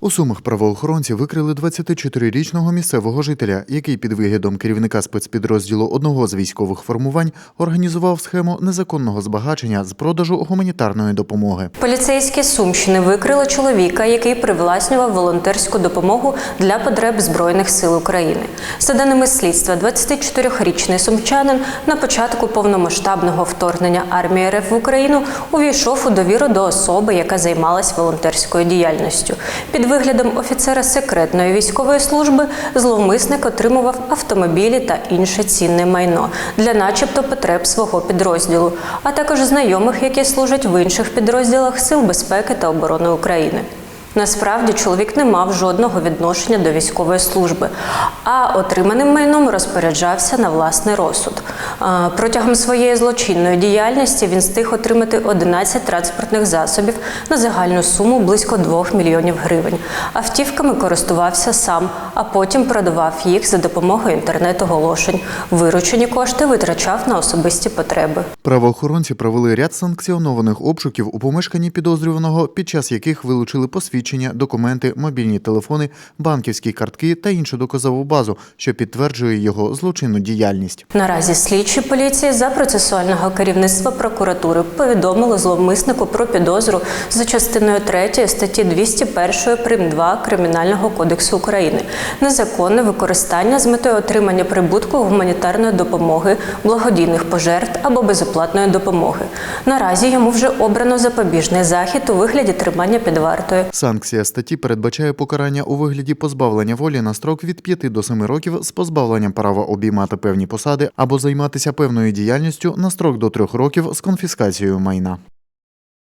У Сумах правоохоронці викрили 24-річного місцевого жителя, який під виглядом керівника спецпідрозділу одного з військових формувань організував схему незаконного збагачення з продажу гуманітарної допомоги. Поліцейські Сумщини викрили чоловіка, який привласнював волонтерську допомогу для потреб Збройних сил України. За даними слідства, 24-річний сумчанин на початку повномасштабного вторгнення армії РФ в Україну увійшов у довіру до особи, яка займалась волонтерською діяльністю. Під виглядом офіцера секретної військової служби зловмисник отримував автомобілі та інше цінне майно для, начебто, потреб свого підрозділу, а також знайомих, які служать в інших підрозділах Сил безпеки та оборони України. Насправді чоловік не мав жодного відношення до військової служби, а отриманим майном розпоряджався на власний розсуд. Протягом своєї злочинної діяльності він встиг отримати 11 транспортних засобів на загальну суму близько 2 мільйонів гривень. Автівками користувався сам, а потім продавав їх за допомогою інтернет-оголошень. Виручені кошти витрачав на особисті потреби. Правоохоронці провели ряд санкціонованих обшуків у помешканні підозрюваного, під час яких вилучили посвідчення, документи, мобільні телефони, банківські картки та іншу доказову базу, що підтверджує його злочинну діяльність. Наразі слідчі поліції за процесуального керівництва прокуратури повідомили зловмиснику про підозру за частиною 3 статті 201 прим. 2 Кримінального кодексу України незаконне використання з метою отримання прибутку гуманітарної допомоги, благодійних пожертв або безоплатної допомоги. Наразі йому вже обрано запобіжний захід у вигляді тримання під вартою. Санкція статті передбачає покарання у вигляді позбавлення волі на строк від 5 до 7 років з позбавленням права обіймати певні посади або займатися певною діяльністю на строк до трьох років з конфіскацією майна.